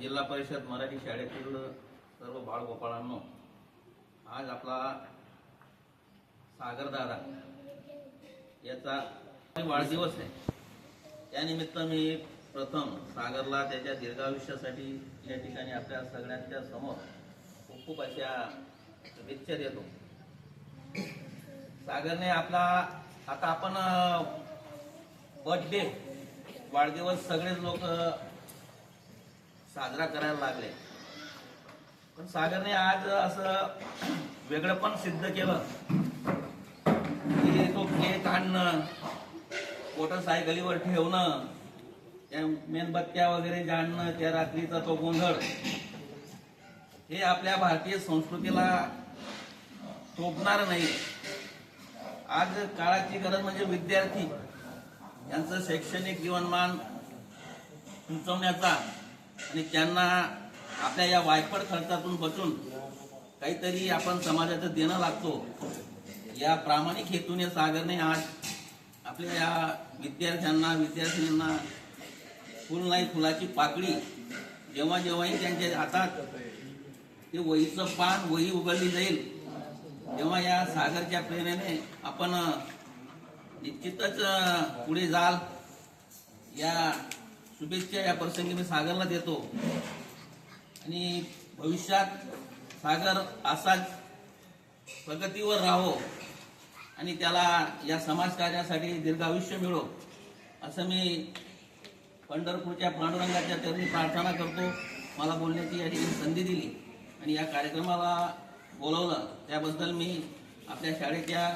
जिल्हा परिषद मराठी शाळेतील सर्व बाळगोपाळांनो आज आपला सागरदादा याचा वाढदिवस आहे. त्यानिमित्त मी प्रथम सागरला त्याच्या दीर्घायुष्यासाठी या ठिकाणी आपल्या सगळ्यांच्या समोर खूप खूप अशा शुभेच्छा देतो. सागरने आपला आता आपण बर्थडे वाढदिवस सगळेच लोक साजरा करायला लागले. पण सागरने आज असं वेगळं पण सिद्ध केलं. की तो केक आणणं मोटरसायकलीवर ठेवणं त्या मेणबत्त्या वगैरे जाणणं त्या रात्रीचा तो गोंधळ. हे आपल्या भारतीय संस्कृतीला शोभणार नाही. आज काळाची गरज म्हणजे विद्यार्थी. यांचं शैक्षणिक जीवनमान उंचवण्याचा. आणि त्यांना आपल्या या वायफळ खर्चातून बचून काहीतरी आपण समाजाचं देणं लागतो. या प्रामाणिक हेतूने सागरने आज आपल्या या विद्यार्थ्यांना विद्यार्थिनींना फुल नाही फुलाची पाकळी जेव्हा जेव्हाही त्यांच्या हातात ते वहीचं पान वही उघडली जाईल तेव्हा या सागरच्या प्रेरणेने आपण निश्चितच पुढे जाल. या शुभेच्छा या प्रसंगी मी सागरला देतो आणि भविष्यात सागर असाच प्रगतीवर राहो आणि त्याला या समाजकार्यासाठी दीर्घायुष्य मिळो असं मी पंढरपूरच्या पांडुरंगाच्या चरणी प्रार्थना करतो. मला बोलण्याची या ठिकाणी संधी दिली आणि या कार्यक्रमाला बोलवलं. त्याबद्दल मी आपल्या शाळेच्या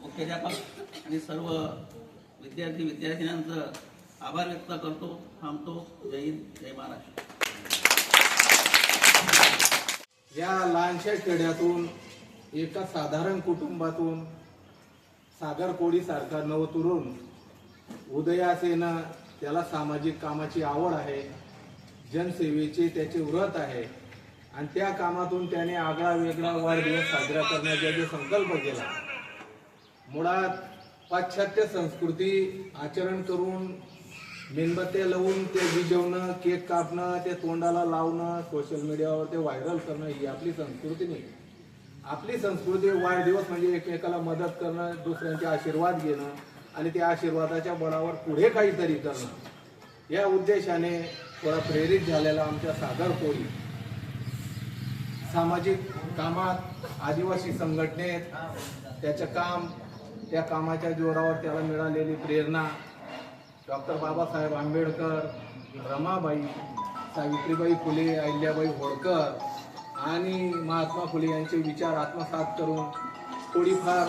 मुख्याध्यापक आणि सर्व विद्यार्थी विद्यार्थिनींचं आभार व्यक्त करतो. थांबतो. जय हिंद. जय महाराष्ट्र. या लहानशा खेड्यातून एका साधारण कुटुंबातून सागर कोळी सारखा नवतरुण उदयास येणं त्याला सामाजिक कामाची आवड आहे जनसेवेचे त्याचे व्रत आहे आणि त्या कामातून त्याने आगळा वेगळा वाढदिवस साजरा करण्याचा जो संकल्प केला. मुळात पाश्चात्य संस्कृती आचरण करून मेणबत्त्या लावून ते विजवणं केक कापणं ते तोंडाला लावणं सोशल मीडियावर ते व्हायरल करणं ही आपली संस्कृती नाही. आपली संस्कृती वाढदिवस म्हणजे एकमेकाला मदत करणं दुसऱ्यांचे आशीर्वाद घेणं आणि त्या आशीर्वादाच्या बळावर पुढे काहीतरी करणं. या उद्देशाने थोडा प्रेरित झालेला आमच्या सागर कोळी. सामाजिक कामात आदिवासी संघटनेत त्याचं काम त्या कामाच्या जोरावर त्याला मिळालेली प्रेरणा डॉक्टर बाबासाहेब आंबेडकर रमाबाई सावित्रीबाई फुले अहिल्याबाई होळकर आणि महात्मा फुले यांचे विचार आत्मसात करून थोडीफार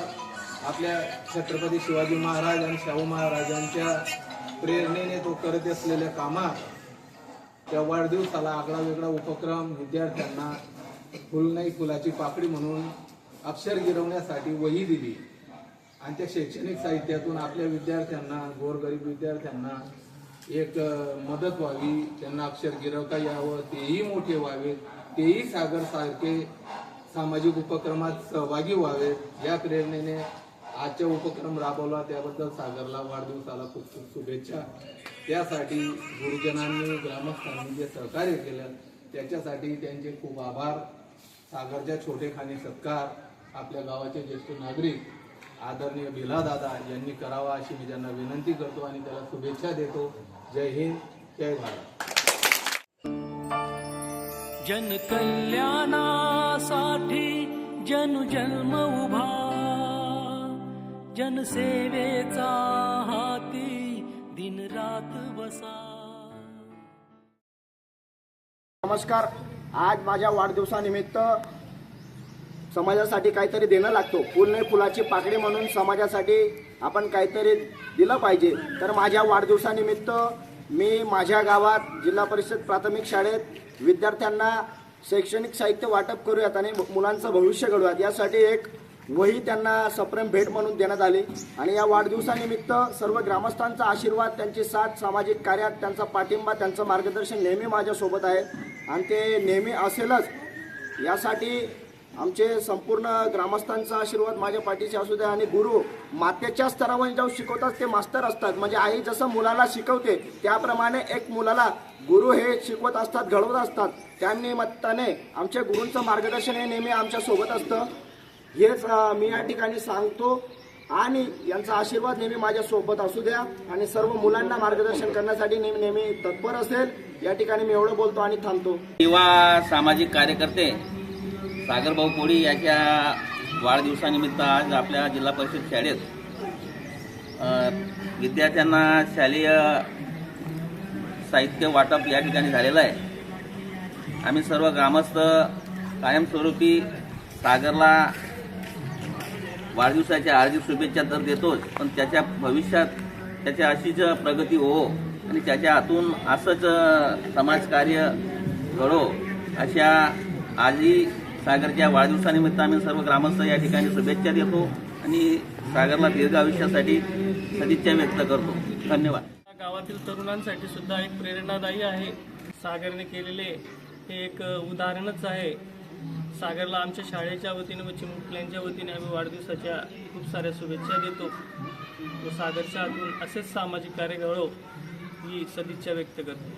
आपल्या छत्रपती शिवाजी महाराज आणि शाहू महाराजांच्या प्रेरणेने तो करत असलेल्या कामात त्या वाढदिवसाला आगळा वेगळा उपक्रम विद्यार्थ्यांना फुल नाही फुलाची पाकडी म्हणून अक्षर गिरवण्यासाठी वही दिली. आणि त्या शैक्षणिक साहित्यातून आपल्या विद्यार्थ्यांना गोरगरीब विद्यार्थ्यांना एक मदत व्हावी त्यांना अक्षर गिरवता यावं तेही मोठे व्हावेत तेही सागर सारखे सामाजिक उपक्रमात सहभागी व्हावेत या प्रेरणेने आजचा उपक्रम राबवला. त्याबद्दल सागरला वाढदिवसाला खूप खूप शुभेच्छा. त्यासाठी गुरुजनांनी ग्रामस्थांनी जे सहकार्य केलं त्याच्यासाठी त्यांचे खूप आभार. सागरच्या छोटेखानी सत्कार. आपल्या गावाचे ज्येष्ठ नागरिक आदरणीय बिला दादा यांनी करावा अशी मी त्यांना विनंती करतो आणि त्याला शुभेच्छा देतो. जय हिंद जय भारत. जनकल्याणासाठी जनुजन्म उभा जनसेवेचा हाती दिनरात बसा. नमस्कार. आज माझ्या वाढदिवसानिमित्त समाजासाठी काहीतरी देणं लागतो. फुल नाही फुलाची पाकळी म्हणून समाजासाठी आपण काहीतरी दिलं पाहिजे. तर माझ्या वाढदिवसानिमित्त मी माझ्या गावात जिल्हा परिषद प्राथमिक शाळेत विद्यार्थ्यांना शैक्षणिक साहित्य वाटप करूयात आणि मुलांचं भविष्य घडूयात यासाठी एक वही त्यांना सप्रेम भेट म्हणून देण्यात आली. आणि या वाढदिवसानिमित्त सर्व ग्रामस्थांचा आशीर्वाद त्यांची साथ सामाजिक कार्यात त्यांचा पाठिंबा त्यांचं मार्गदर्शन नेहमी माझ्यासोबत आहे. आणि ते नेहमी असेलच. यासाठी आमचे संपूर्ण ग्रामस्थांचा आशीर्वाद माझ्या पाठीशी असू द्या आणि गुरु मातेच्या स्तरावर जाऊन शिकवतात ते मास्तर असतात. म्हणजे आई जसं मुलाला शिकवते त्याप्रमाणे एक मुलाला गुरु हे शिकवत असतात घडवत असतात. त्यानिमित्ताने आमच्या गुरूंचं मार्गदर्शन हे नेहमी आमच्यासोबत असतं. हेच मी या ठिकाणी सांगतो. आणि यांचा आशीर्वाद नेहमी माझ्या सोबत असू द्या. आणि सर्व मुलांना मार्गदर्शन करण्यासाठी नेहमी नेहमी तत्पर असेल. या ठिकाणी मी एवढं बोलतो आणि थांबतो. युवा सामाजिक कार्यकर्ते सागरभाऊ कोळी याच्या वाढदिवसानिमित्त आज आपल्या जिल्हा परिषद शाळेत विद्यार्थ्यांना शालेय साहित्य वाटप या ठिकाणी झालेलं आहे. आम्ही सर्व ग्रामस्थ कायमस्वरूपी सागरला वाढदिवसाच्या हार्दिक शुभेच्छा तर देतोच पण त्याच्या भविष्यात त्याच्या अशीच प्रगती हो आणि त्याच्या हातून असंच समाजकार्य घडो अशा आजी सागरच्या वाढदिवसानिमित्त आम्ही सर्व ग्रामस्थ या ठिकाणी शुभेच्छा देतो आणि सागरला दीर्घ आयुष्यासाठी सदिच्छा व्यक्त करतो. धन्यवाद. या गावातील तरुणांसाठी सुद्धा एक प्रेरणादायी आहे. सागरने केलेले हे एक उदाहरणच आहे. सागरला आमच्या शाळेच्या वतीने व चिमुकल्यांच्या वतीने आम्ही वाढदिवसाच्या खूप साऱ्या शुभेच्छा देतो. व सागरच्या हातून असेच सामाजिक कार्य घडो ही सदिच्छा व्यक्त करतो.